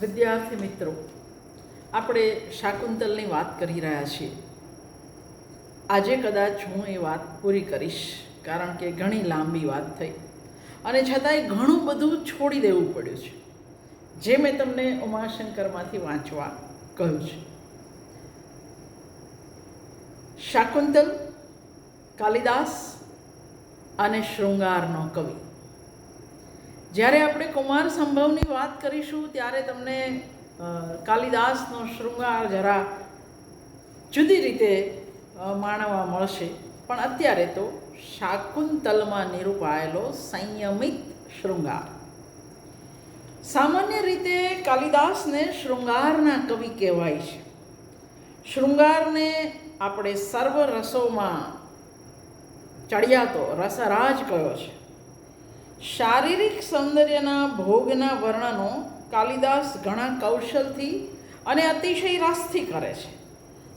વિદ્યાર્થી મિત્રો, આપણે શાકુંતલની વાત કરી રહ્યા છીએ. આજે કદાચ હું એ વાત પૂરી કરીશ, કારણ કે ઘણી લાંબી વાત થઈ. અને છતાંય ઘણું બધું છોડી દેવું પડ્યું છે. જે મેં તમને ઉમાશંકરમાંથી વાંચવા કહ્યું છે. શાકુંતલ, કાલિદાસ અને શૃંગારનો કવિ. જ્યારે આપણે કુમાર સંભવની વાત કરીશું, ત્યારે તમને કાલિદાસનો શૃંગાર જરા જુદી રીતે માણવા મળશે. પણ અત્યારે તો શાકુંતલમાં નિરૂપાયેલો સંયમિત શૃંગાર. સામાન્ય રીતે કાલિદાસને શૃંગારના કવિ કહેવાય છે. શૃંગારને આપણે સર્વ રસોમાં ચડિયાતો રસરાજ કયો છે. શારીરિક સૌંદર્યના ભોગના વર્ણનો કાલિદાસ ઘણા કૌશલથી અને અતિશય રાસથી કરે છે.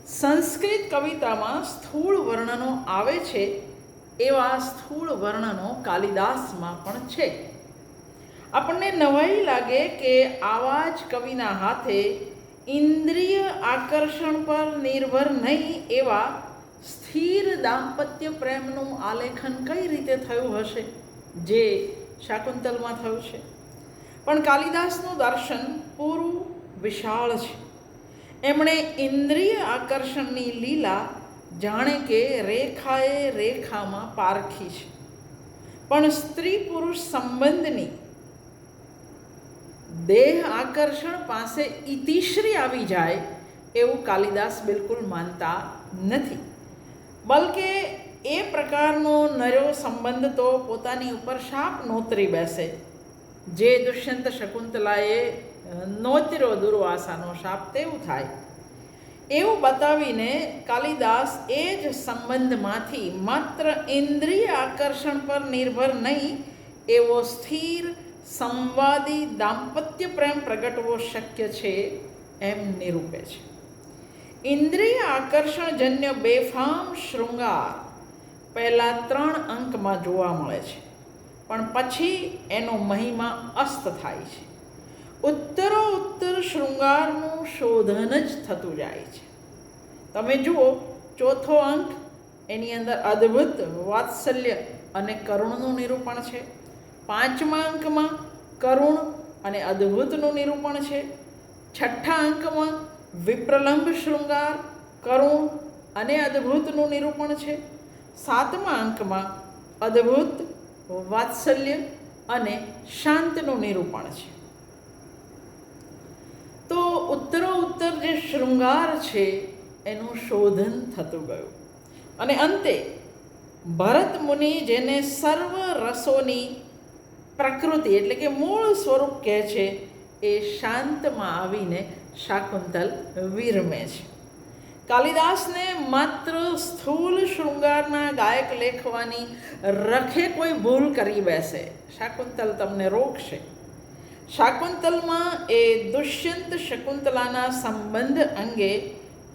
સંસ્કૃત કવિતામાં સ્થૂળ વર્ણનો આવે છે એવા સ્થૂળ વર્ણનો કાલિદાસમાં પણ છે. આપણને નવાઈ લાગે કે આવા જ કવિના હાથે ઇન્દ્રિય આકર્ષણ પર નિર્ભર નહીં એવા સ્થિર દાંપત્ય પ્રેમનું આલેખન કઈ રીતે થયું હશે? જે શાકુંતલમાં થયું છે. પણ કાલિદાસનું દર્શન પૂરું વિશાળ છે. એમણે ઇન્દ્રિય આકર્ષણની લીલા જાણે કે રેખાએ રેખામાં પારખી છે. પણ સ્ત્રી પુરુષ સંબંધની દેહ આકર્ષણ પાસે ઇતિશ્રી આવી જાય એવું કાલિદાસ બિલકુલ માનતા નથી. બલકે એ પ્રકારનો નર્યો સંબંધ તો પોતાની ઉપર શાપ નોતરી બેસે. જે દુષ્યંત શકુંતલાએ નોતર્યો દુર્વાસાનો શાપ તેવું થાય. એવું બતાવીને કાલિદાસ એ જ સંબંધમાંથી માત્ર ઇન્દ્રિય આકર્ષણ પર નિર્ભર નહીં, એવો સ્થિર, સંવાદી, દાંપત્ય પ્રેમ પ્રગટવો શક્ય છે એમ નિરૂપે છે. ઇન્દ્રિય આકર્ષણજન્ય બેફામ શૃંગાર પહેલા ત્રણ અંકમાં જોવા મળે છે. પણ પછી એનો મહિમા અસ્ત થાય છે. ઉત્તરો ઉત્તર શૃંગારનું શોધન જ થતું જાય છે. તમે જુઓ, ચોથો અંક એની અંદર અદ્ભુત વાત્સલ્ય અને કરુણનું નિરૂપણ છે. પાંચમા અંકમાં કરુણ અને અદ્ભુતનું નિરૂપણ છે. છઠ્ઠા અંકમાં વિપ્રલંબ શૃંગાર, કરુણ અને અદ્ભુતનું નિરૂપણ છે. સાતમા અંકમાં અદ્ભુત વાત્સલ્ય અને શાંતનું નિરૂપણ છે. તો ઉત્તરો ઉત્તર જે શૃંગાર છે, એનું શોધન થતું ગયું. અને અંતે, ભરત મુનિ જેને સર્વ રસોની પ્રકૃતિ એટલે કે મૂળ સ્વરૂપ કહે છે, એ શાંતમાં આવીને શાકુંતલ વિરમે છે. કાલિદાસને માત્ર સ્થૂલ શૃંગારના ગાયક લેખવાની રખે કોઈ ભૂલ કરી બેસે. શાકુંતલ તમને રોકશે. શાકુંતલમાં એ દુષ્યંત શકુંતલાના સંબંધ અંગે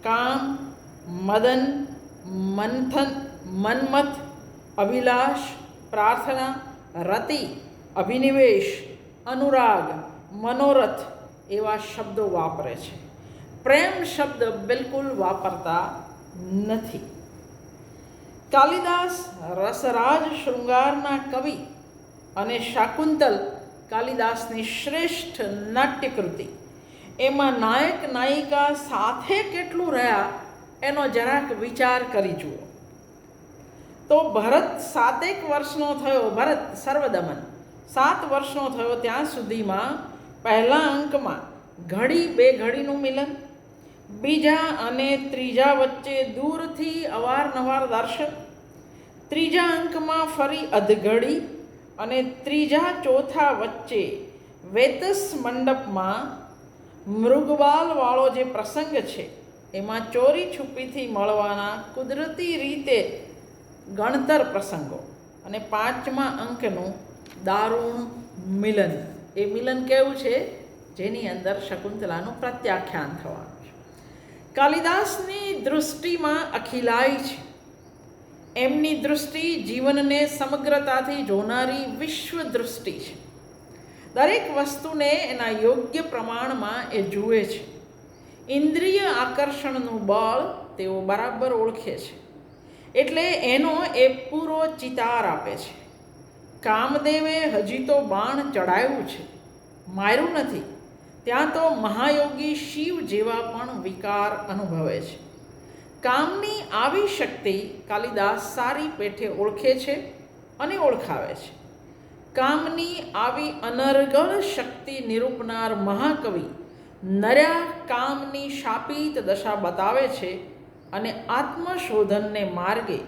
કામ, મદન, મંથન, મન્મથ, અભિલાષ, પ્રાર્થના, રતિ, અભિનિવેશ, અનુરાગ, મનોરથ એવા શબ્દો વાપરે છે. પ્રેમ શબ્દ બિલકુલ વાપરતા નથી. કાલિદાસ રસરાજ શૃંગારના કવિ અને શાકુંતલ કાલિદાસની શ્રેષ્ઠ નાટ્યકૃતિ. એમાં નાયક નાયિકા સાથે કેટલું રહ્યા એનો જરાક વિચાર કરી જુઓ. તો ભરત સાતેક વર્ષનો થયો. ભરત સર્વદમન. સાત વર્ષનો થયો ત્યાં સુધીમાં પહેલા અંકમાં ઘડી બે ઘડીનું મિલન બીજા અને ત્રીજા વચ્ચે દૂરથી અવારનવાર દર્શન, ત્રીજા અંકમાં ફરી અધઘડી અને ત્રીજા ચોથા વચ્ચે વેતસ મંડપમાં મૃગબાલવાળો જે પ્રસંગ છે, એમાં ચોરી છુપીથી મળવાના કુદરતી રીતે ગણતર પ્રસંગો અને પાંચમા અંકનું દારૂણ મિલન. એ મિલન કેવું છે? જેની અંદર શકુંતલાનું પ્રત્યાખ્યાન થવાનું. કાલિદાસની દૃષ્ટિમાં અખિલાઈ છે. એમની દૃષ્ટિ જીવનને સમગ્રતાથી જોનારી વિશ્વ દૃષ્ટિ છે. દરેક વસ્તુને એના યોગ્ય પ્રમાણમાં એ જુએ છે. ઇન્દ્રિય આકર્ષણનું બળ તેઓ બરાબર ઓળખે છે. એટલે એનો એ પૂરો ચિતાર આપે છે. કામદેવે હજી તો બાણ ચડાવ્યું છે. માર્યું નથી. ત્યાં તો મહાયોગી શિવ જેવા પણ વિકાર અનુભવે છે. કામની આવી શક્તિ કાલિદાસ સારી પેઠે ઓળખે છે અને ઓળખાવે છે. કામની આવી અનર્ગળ શક્તિ નિરૂપનાર મહાકવિ નર્યા કામની શાપિત દશા બતાવે છે અને આત્મશોધનને માર્ગે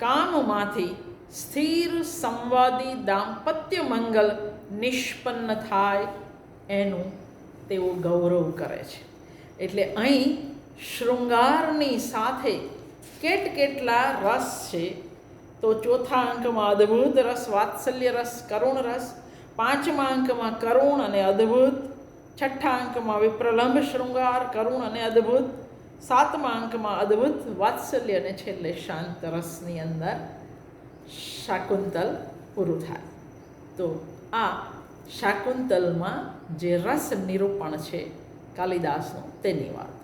કામમાંથી સ્થિર સંવાદી દાંપત્ય મંગલ નિષ્પન્ન થાય એનું તેઓ ગૌરવ કરે છે. એટલે અહીં શૃંગારની સાથે કેટ કેટલા રસ છે? તો ચોથા અંકમાં અદ્ભુત રસ, વાત્સલ્ય રસ, કરુણ રસ. પાંચમા અંકમાં કરુણ અને અદ્ભુત. છઠ્ઠા અંકમાં વિપ્રલંબ શૃંગાર, કરુણ અને અદ્ભુત. સાતમા અંકમાં અદ્ભુત, વાત્સલ્ય અને છેલ્લે શાંત રસની અંદર શાકુંતલ પૂરું થાય. તો આ શાકુંતલમાં જે રસ નિરૂપણ છે કાલિદાસનું તેની વાત.